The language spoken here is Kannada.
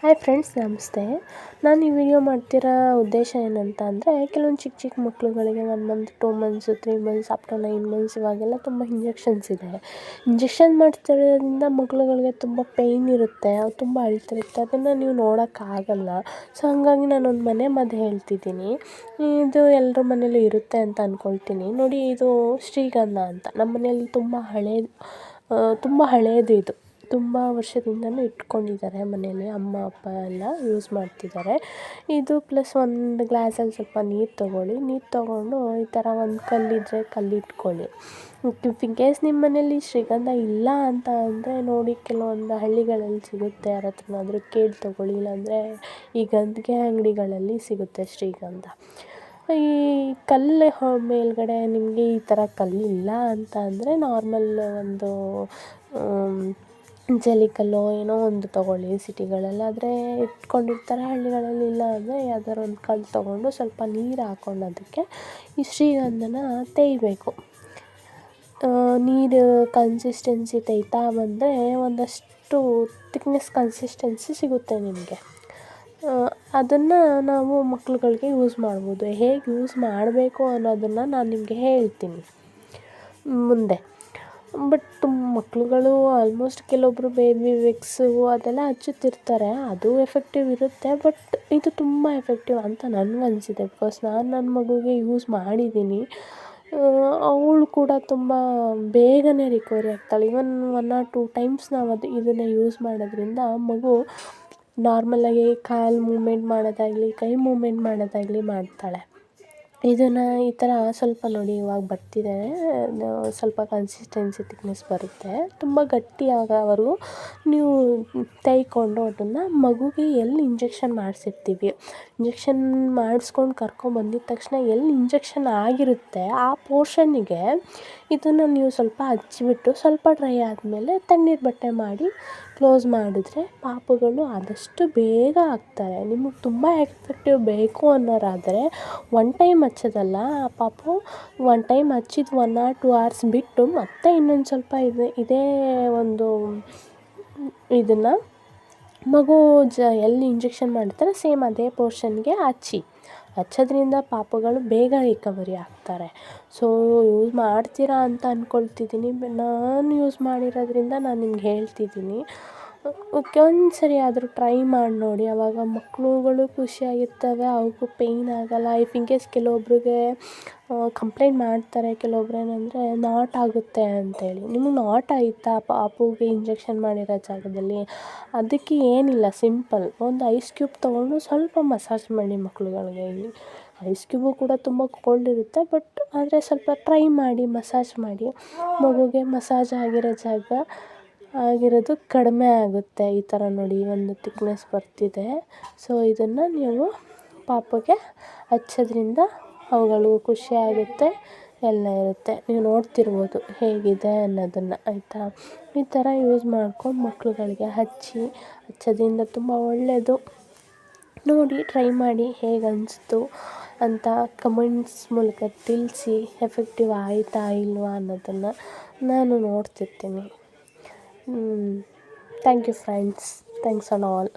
ಹಾಯ್ ಫ್ರೆಂಡ್ಸ್ ನಮಸ್ತೆ. ನಾನು ಈ ವಿಡಿಯೋ ಮಾಡ್ತಿರೋ ಉದ್ದೇಶ ಏನಂತ ಅಂದರೆ ಕೆಲವೊಂದು ಚಿಕ್ಕ ಚಿಕ್ಕ ಮಕ್ಕಳುಗಳಿಗೆ one month two months three months up to nine months ಇವಾಗೆಲ್ಲ ತುಂಬ ಇಂಜೆಕ್ಷನ್ಸ್ ಇದೆ. ಇಂಜೆಕ್ಷನ್ ಮಾಡ್ತಿರೋದ್ರಿಂದ ಮಕ್ಕಳುಗಳಿಗೆ ತುಂಬ ಪೇಯ್ನ್ ಇರುತ್ತೆ ಅವು ತುಂಬ ಅಳ್ತಿರುತ್ತೆ. ಅದನ್ನು ನೀವು ನೋಡೋಕ್ಕಾಗಲ್ಲ. ಸೊ ಹಾಗಾಗಿ ನಾನೊಂದು ಮನೆ ಮದ್ದು ಹೇಳ್ತಿದ್ದೀನಿ. ಇದು ಎಲ್ಲರ ಮನೇಲೂ ಇರುತ್ತೆ ಅಂತ ಅಂದ್ಕೊಳ್ತೀನಿ ನೋಡಿ, ಇದು ಶ್ರೀಗಂಧ ಅಂತ. ನಮ್ಮ ಮನೇಲಿ ತುಂಬ ಹಳೇದು ತುಂಬ ಹಳೇದು ಇದು ತುಂಬ ವರ್ಷದಿಂದಲೂ ಇಟ್ಕೊಂಡಿದ್ದಾರೆ ಮನೇಲಿ. ಅಮ್ಮ, ಅಪ್ಪ ಎಲ್ಲ ಯೂಸ್ ಮಾಡ್ತಿದ್ದಾರೆ. ಇದು ಪ್ಲಸ್ ಒಂದು ಗ್ಲಾಸಲ್ಲಿ ಸ್ವಲ್ಪ ನೀರು ತೊಗೊಳ್ಳಿ. ನೀರು ತೊಗೊಂಡು ಈ ಥರ ಒಂದು ಕಲ್ಲಿದ್ದರೆ ಕಲ್ಲಿಟ್ಕೊಳ್ಳಿ. ಇನ್ ಕೇಸ್ ನಿಮ್ಮ ಮನೇಲಿ ಶ್ರೀಗಂಧ ಇಲ್ಲ ಅಂತ ಅಂದರೆ ನೋಡಿ ಕೆಲವೊಂದು ಹಳ್ಳಿಗಳಲ್ಲಿ ಸಿಗುತ್ತೆ. ಯಾರ ಹತ್ರನಾದ್ರೂ ಕೇಳಿ ತೊಗೊಳ್ಳಿ, ಇಲ್ಲಾಂದರೆ ಈ ಗಂಧಿಗೆ ಅಂಗಡಿಗಳಲ್ಲಿ ಸಿಗುತ್ತೆ ಶ್ರೀಗಂಧ. ಈ ಕಲ್ಲು ಮೇಲುಗಡೆ ನಿಮಗೆ ಈ ಥರ ಕಲ್ಲು ಇಲ್ಲ ಅಂತ ಅಂದರೆ ನಾರ್ಮಲ್ ಒಂದು ಜಲ್ಲಿಕಲ್ಲೋ ಏನೋ ಒಂದು ತಗೊಳ್ಳಿ ಸಿಟಿಗಳಲ್ಲಾದರೆ ಇಟ್ಕೊಂಡಿರ್ತಾರೆ ಹಳ್ಳಿಗಳಲ್ಲಿ ಇಲ್ಲ ಅಂದರೆ ಯಾವ್ದಾದ್ರು ಒಂದು ಕಲ್ಲು ತೊಗೊಂಡು ಸ್ವಲ್ಪ ನೀರು ಹಾಕ್ಕೊಂಡು ಅದಕ್ಕೆ ಈ ಶ್ರೀಗಂಧನ ತೇಯಬೇಕು. ನೀರು ಕನ್ಸಿಸ್ಟೆನ್ಸಿ ತೇಯ್ತಾ ಬಂದರೆ ಒಂದಷ್ಟು ತಿಕ್ನೆಸ್ ಕನ್ಸಿಸ್ಟೆನ್ಸಿ ಸಿಗುತ್ತೆ ನಿಮಗೆ. ಅದನ್ನು ನಾವು ಮಕ್ಳುಗಳಿಗೆ ಯೂಸ್ ಮಾಡ್ಬೋದು. ಹೇಗೆ ಯೂಸ್ ಮಾಡಬೇಕು ಅನ್ನೋದನ್ನು ನಾನು ನಿಮಗೆ ಹೇಳ್ತೀನಿ. ಮುಂದೆ. ಬಟ್ ಮಕ್ಳುಗಳು ಆಲ್ಮೋಸ್ಟ್ ಕೆಲವೊಬ್ಬರು ಬೇಬಿ ವಿಕ್ಸು ಅದೆಲ್ಲ ಹಚ್ಚುತ್ತಿರ್ತಾರೆ. ಅದು ಎಫೆಕ್ಟಿವ್ ಇರುತ್ತೆ ಬಟ್ ಇದು ತುಂಬ ಎಫೆಕ್ಟಿವ್ ಅಂತ ನನಗನ್ಸಿದೆ ಬಿಕಾಸ್ ನಾನು ನನ್ನ ಮಗುಗೆ ಯೂಸ್ ಮಾಡಿದ್ದೀನಿ ಅವಳು ಕೂಡ ತುಂಬ ಬೇಗನೆ ರಿಕವರಿ ಆಗ್ತಾಳೆ. Even one or two times ನಾವು ಅದು ಇದನ್ನು ಯೂಸ್ ಮಾಡೋದ್ರಿಂದ ಮಗು ನಾರ್ಮಲಾಗಿ ಕಾಲು ಮೂಮೆಂಟ್ ಮಾಡೋದಾಗಲಿ, ಕೈ ಮೂಮೆಂಟ್ ಮಾಡೋದಾಗಲಿ ಮಾಡ್ತಾಳೆ. ಇದನ್ನು ಈ ಥರ ಸ್ವಲ್ಪ ನೋಡಿ ಇವಾಗ ಬರ್ತಿದೆ. ಸ್ವಲ್ಪ ಕನ್ಸಿಸ್ಟೆನ್ಸಿ ತಿಕ್ನೆಸ್ ಬರುತ್ತೆ. ತುಂಬ ಗಟ್ಟಿ ಅವರು ನೀವು ತೇಯ್ಕೊಂಡು ಅದನ್ನು ಮಗುಗೆ ಎಲ್ಲಿ ಇಂಜೆಕ್ಷನ್ ಮಾಡಿಸಿರ್ತೀವಿ. ಇಂಜೆಕ್ಷನ್ ಮಾಡಿಸ್ಕೊಂಡು ಕರ್ಕೊಂಬಂದಿದ ತಕ್ಷಣ ಎಲ್ಲಿ ಇಂಜೆಕ್ಷನ್ ಆಗಿರುತ್ತೆ, ಆ ಪೋರ್ಷನ್ನಿಗೆ ಇದನ್ನು ನೀವು ಸ್ವಲ್ಪ ಹಚ್ಚಿಬಿಟ್ಟು ಸ್ವಲ್ಪ ಡ್ರೈ ಆದಮೇಲೆ ತಣ್ಣೀರು ಬಟ್ಟೆ ಮಾಡಿ ಕ್ಲೋಸ್ ಮಾಡಿದ್ರೆ ಪಾಪುಗಳು ಆದಷ್ಟು ಬೇಗ ಆಗ್ತಾರೆ. ನಿಮಗೆ ತುಂಬ ಎಫೆಕ್ಟಿವ್ ಬೇಕು ಅನ್ನೋರಾದರೆ ಒನ್ ಟೈಮ್ ಹಚ್ಚೋದಲ್ಲ, ಆ ಪಾಪು ಒನ್ ಟೈಮ್ ಹಚ್ಚಿದ ಒನ್ ಆರ್ ಟು ಅವರ್ಸ್ ಬಿಟ್ಟು ಮತ್ತೆ ಇನ್ನೊಂದು ಸ್ವಲ್ಪ ಇದೆ, ಇದೇ ಒಂದು ಇದನ್ನು ಮಗು ಜ ಎಲ್ಲಿ ಇಂಜೆಕ್ಷನ್ ಮಾಡಿರ್ತಾರೆ ಸೇಮ್ ಅದೇ ಪೋರ್ಷನ್ಗೆ ಹಚ್ಚಿ. ಹಚ್ಚೋದ್ರಿಂದ ಪಾಪಗಳು ಬೇಗ ರಿಕವರಿ ಆಗ್ತಾರೆ. ಸೊ ಯೂಸ್ ಮಾಡ್ತೀರಾ ಅಂತ ಅಂದ್ಕೊಳ್ತಿದ್ದೀನಿ ನಾನು ಯೂಸ್ ಮಾಡಿರೋದ್ರಿಂದ ನಾನು ನಿಮ್ಗೆ ಹೇಳ್ತಿದ್ದೀನಿ. ಓಕೆ ಒಂದು ಸರಿ ಆದರೂ ಟ್ರೈ ಮಾಡಿ ನೋಡಿ. ಆವಾಗ ಮಕ್ಕಳುಗಳು ಖುಷಿಯಾಗಿರ್ತವೆ ಅವಕ್ಕೂ ಪೇಯ್ನ್ ಆಗಲ್ಲ. ಇಫ್ ಇನ್ ಕೇಸ್ ಕೆಲವೊಬ್ರಿಗೆ ಕಂಪ್ಲೇಂಟ್ ಮಾಡ್ತಾರೆ, ಕೆಲವೊಬ್ರು ಏನಂದರೆ ನಾಟ್ ಆಗುತ್ತೆ ಅಂತೇಳಿ. ನಿಮಗೆ ನಾಟ್ ಆಯಿತಾ? ಪಾಪುಗೆ ಇಂಜೆಕ್ಷನ್ ಮಾಡಿರೋ ಜಾಗದಲ್ಲಿ. ಅದಕ್ಕೆ ಏನಿಲ್ಲ ಸಿಂಪಲ್ ಒಂದು ಐಸ್ ಕ್ಯೂಬ್ ತೊಗೊಂಡು ಸ್ವಲ್ಪ ಮಸಾಜ್ ಮಾಡಿ ಮಕ್ಳುಗಳಿಗೆ. ಐಸ್ ಕ್ಯೂಬು ಕೂಡ ತುಂಬ ಕೋಲ್ಡ್ ಇರುತ್ತೆ ಬಟ್ ಆದರೆ ಸ್ವಲ್ಪ ಟ್ರೈ ಮಾಡಿ ಮಸಾಜ್ ಮಾಡಿ. ಮಗುಗೆ ಮಸಾಜ್ ಆಗಿರೋ ಜಾಗ ಆಗಿರೋದು ಕಡಿಮೆ ಆಗುತ್ತೆ ಈ ಥರ ನೋಡಿ ಒಂದು ತಿಕ್ನೆಸ್ ಬರ್ತಿದೆ. ಸೊ ಇದನ್ನು ನೀವು ಪಾಪುಗೆ ಹಚ್ಚೋದ್ರಿಂದ ಅವುಗಳಿಗೂ ಖುಷಿ ಆಗುತ್ತೆ, ಎಲ್ಲ ಇರುತ್ತೆ. ನೀವು ನೋಡ್ತಿರ್ಬೋದು ಹೇಗಿದೆ ಅನ್ನೋದನ್ನು, ಆಯಿತಾ? ಈ ಥರ ಯೂಸ್ ಮಾಡ್ಕೊಂಡು ಮಕ್ಕಳುಗಳಿಗೆ ಹಚ್ಚಿ, ಹಚ್ಚೋದ್ರಿಂದ ತುಂಬ ಒಳ್ಳೆಯದು ನೋಡಿ ಟ್ರೈ ಮಾಡಿ ಹೇಗೆ ಅನ್ನಿಸ್ತು ಅಂತ ಕಮೆಂಟ್ಸ್ ಮೂಲಕ ತಿಳಿಸಿ ಎಫೆಕ್ಟಿವ್ ಆಯಿತಾ ಇಲ್ವಾ ಅನ್ನೋದನ್ನು ನಾನು ನೋಡ್ತಿರ್ತೀನಿ. Mm. Thank you, friends. Thanks and all.